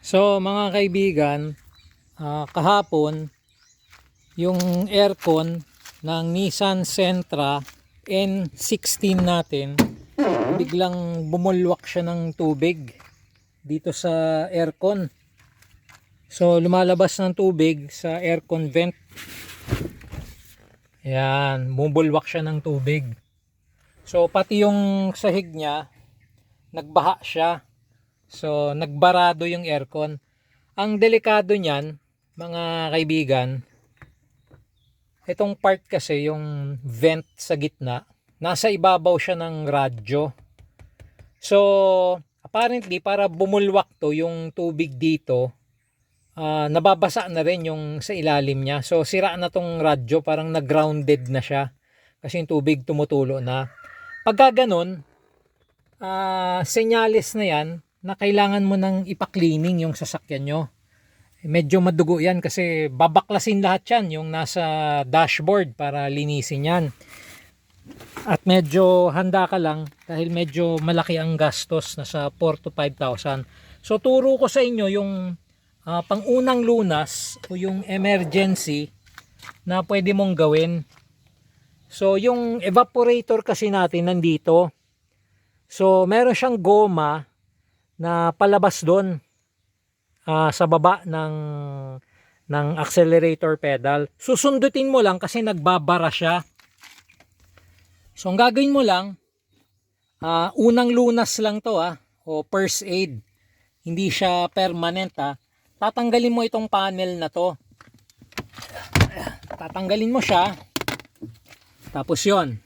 So mga kaibigan, ah, kahapon yung aircon ng Nissan Sentra N16 natin biglang bumulwak siya ng tubig dito sa aircon. So lumalabas ng tubig sa aircon vent. Yan, bumulwak siya ng tubig. So pati yung sahig niya nagbaha siya. So, nagbarado yung aircon. Ang delikado niyan, mga kaibigan, itong part kasi, yung vent sa gitna, nasa ibabaw siya ng radyo. So, apparently, para bumulwak to yung tubig dito, ah, nababasa na rin yung sa ilalim niya. So, sira na tong radyo, parang nag-grounded na siya. Kasi yung tubig tumutulo na. Pagka ganun, ah senyales na yan na kailangan mo nang ipa-cleaning yung sasakyan nyo. Medyo madugo yan kasi babaklasin lahat yan yung nasa dashboard para linisin yan. At medyo handa ka lang dahil medyo malaki ang gastos nasa 4 to 5,000. So turo ko sa inyo yung ah, pangunang lunas o yung emergency na pwede mong gawin. So yung evaporator kasi natin nandito. So meron siyang goma na palabas doon ah, sa baba ng ng accelerator pedal. Susundutin mo lang kasi nagbabara siya. So ang gagawin mo lang, ah, unang lunas lang to ah, o first aid. Hindi siya permanent ah. Tatanggalin mo itong panel na to. Tatanggalin mo siya. Tapos yon.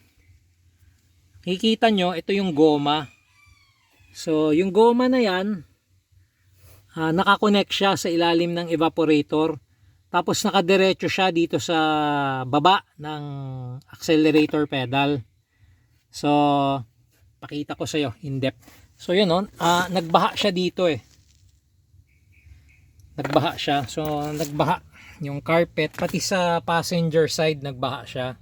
Kikita nyo, ito yung goma. So, yung goma na yan, ah, nakakonect siya sa ilalim ng evaporator. Tapos nakadiretso siya dito sa baba ng accelerator pedal. So, pakita ko sa iyo in depth. So, yun no, ah, nagbaha siya dito eh. Nagbaha siya. So, nagbaha yung carpet, pati sa passenger side nagbaha siya.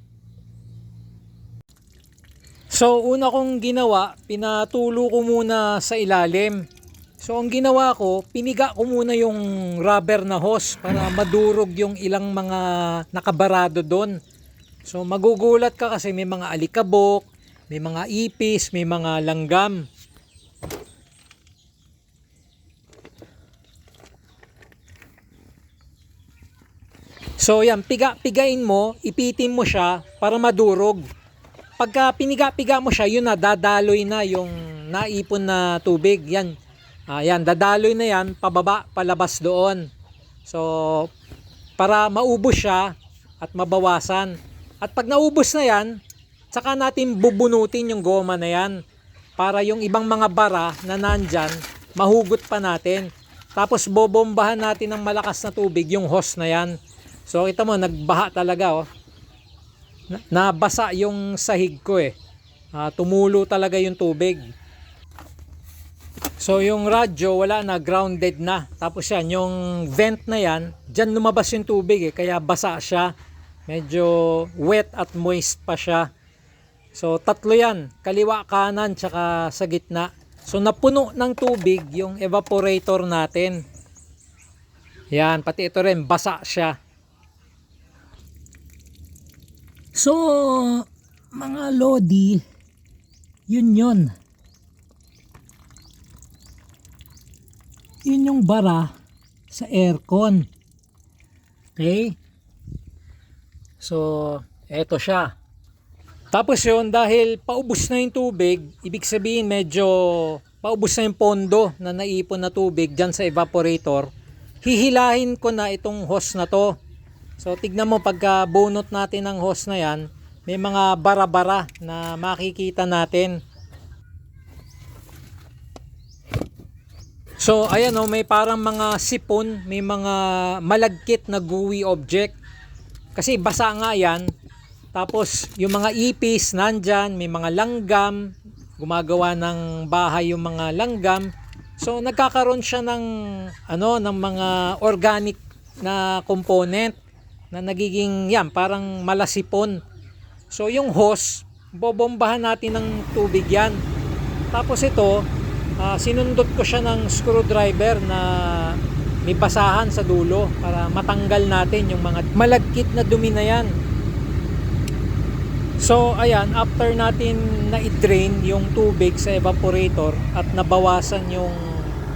So, una kong ginawa, pinatulo ko muna sa ilalim. So, ang ginawa ko, piniga ko muna yung rubber na hose para madurog yung ilang mga nakabarado doon. So, magugulat ka kasi may mga alikabok, may mga ipis, may mga langgam. So, yan, piga-pigain mo, ipitin mo siya para madurog pagka piniga-piga mo siya, yun na, dadaloy na yung naipon na tubig. Yan. Ah, yan, dadaloy na yan, pababa, palabas doon. So, para maubos siya at mabawasan. At pag naubos na yan, saka natin bubunutin yung goma na yan para yung ibang mga bara na nandyan, mahugot pa natin. Tapos bobombahan natin ng malakas na tubig yung hose na yan. So, kita mo, nagbaha talaga, oh nabasa yung sahig ko eh. Ah, tumulo talaga yung tubig. So yung radyo wala na, grounded na. Tapos yan, yung vent na yan, dyan lumabas yung tubig eh, kaya basa siya. Medyo wet at moist pa siya. So tatlo yan, kaliwa, kanan, tsaka sa gitna. So napuno ng tubig yung evaporator natin. Yan, pati ito rin, basa siya. So, mga lodi, yun yun. Yun yung bara sa aircon. Okay? So, eto siya. Tapos yun, dahil paubos na yung tubig, ibig sabihin medyo paubos na yung pondo na naipon na tubig dyan sa evaporator, hihilahin ko na itong hose na to. So tignan mo pagka bunot natin ng hose na yan, may mga bara-bara na makikita natin. So ayan oh, may parang mga sipon, may mga malagkit na gooey object. Kasi basa nga yan. Tapos yung mga ipis nandyan, may mga langgam, gumagawa ng bahay yung mga langgam. So nagkakaroon siya ng ano ng mga organic na component na nagiging yan parang malasipon. So yung hose, bobombahan natin ng tubig yan. Tapos ito, ah, sinundot ko siya ng screwdriver na may basahan sa dulo para matanggal natin yung mga malagkit na dumi na yan. So ayan, after natin na-drain yung tubig sa evaporator at nabawasan yung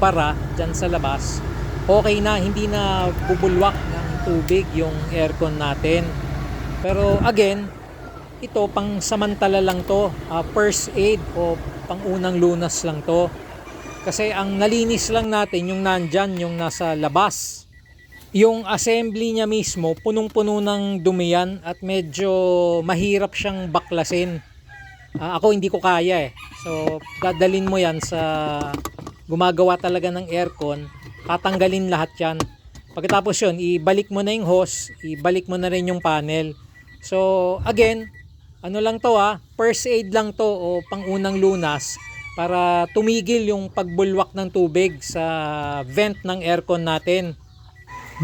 para dyan sa labas, okay na, hindi na bubulwak tubig yung aircon natin. Pero again, ito pang samantala lang to, ah, first aid o pang unang lunas lang to. Kasi ang nalinis lang natin yung nandyan, yung nasa labas. Yung assembly niya mismo, punong-puno ng dumi yan at medyo mahirap siyang baklasin. Ah, ako hindi ko kaya eh. So, dadalin mo yan sa gumagawa talaga ng aircon, tatanggalin lahat yan. Pagkatapos yun, ibalik mo na yung hose, ibalik mo na rin yung panel. So, again, ano lang to ah, first aid lang to o pangunang lunas para tumigil yung pagbulwak ng tubig sa vent ng aircon natin.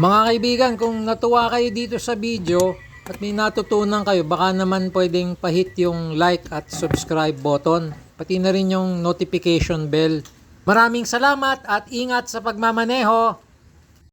Mga kaibigan, kung natuwa kayo dito sa video at may natutunan kayo, baka naman pwedeng pahit yung like at subscribe button. Pati na rin yung notification bell. Maraming salamat at ingat sa pagmamaneho.